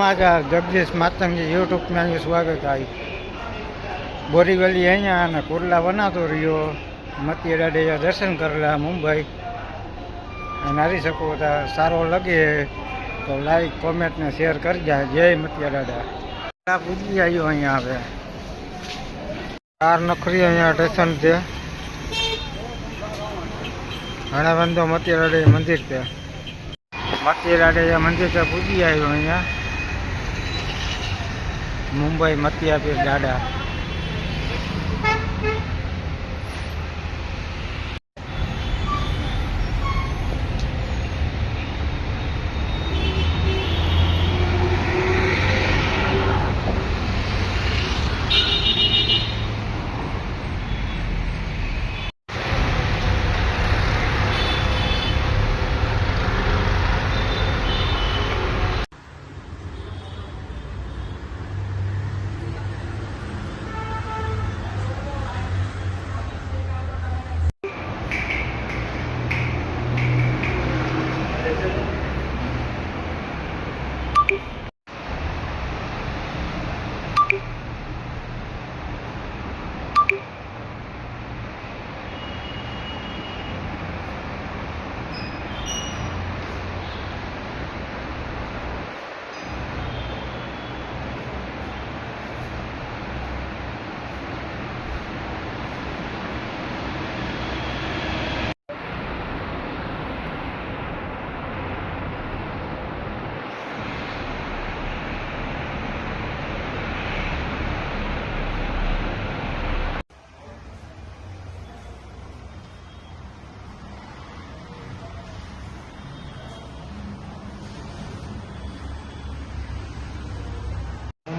સમાચાર જગદીશ માતંગજી યુટ્યુબમાં સ્વાગત આવી બોરીવલી અહીંયા અને કુરલા બનાતો રહ્યો. મતી અડાડેજા દર્શન કરેલા મુંબઈ. અને હારી શકો સારો લાગે તો લાઈક કોમેન્ટ ને શેર કરી જાય જય મતિયા અડાડા પૂજી આવ્યો અહીંયા આવે કાર નખરી અહીંયા સ્ટેશન છે ઘણા બંધો મતી અડાડે મંદિર છે મતી મંદિર મંદિર પૂજી આવ્યો અહીંયા. મુંબઈ મતિયાપીર દાડા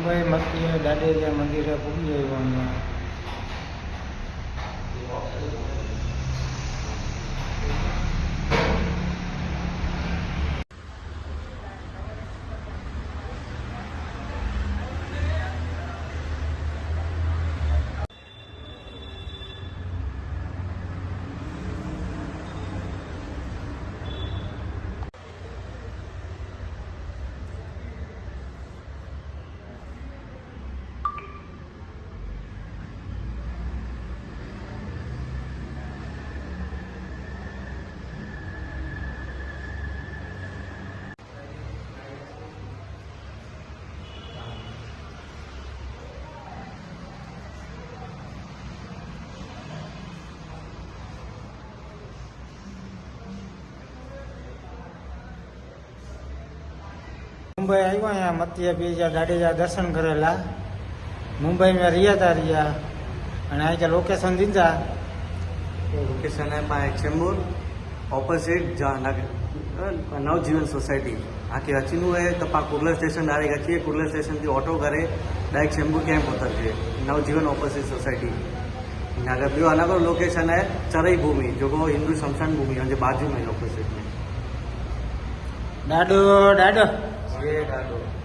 મુંબઈ મસ્તી દાડેલિયા મંદિરે પૂરી આવ્યો મુંબઈ આવ્યો અહીંયા મતિયા પીજા જાડેજા દર્શન કરેલા. મુંબઈમાં રહ્યા હતા રહ્યા. અને અહીંયા લોકેશન દીધા. લોકેશન બાય ચેમ્બુર ઓપોઝિટ જાનગર નવજીવન સોસાયટી આખી અચીનું એ તપા કુર્લર સ્ટેશન ડાયરેક્ટ અચીએ કુર્લર સ્ટેશનથી ઓટો કરે ડાયરેક્ટ ચેમ્બુર કેમ્પ ઉતરશે. નવજીવન ઓપોઝિટ સોસાયટી નાગર બીજો અલગ લોકેશન હે ચરઈ ભૂમિ જો હિન્દુ શમશાન ભૂમિ જે બાજુ મેં લોકેશન ડાડો ડાડો ciega, los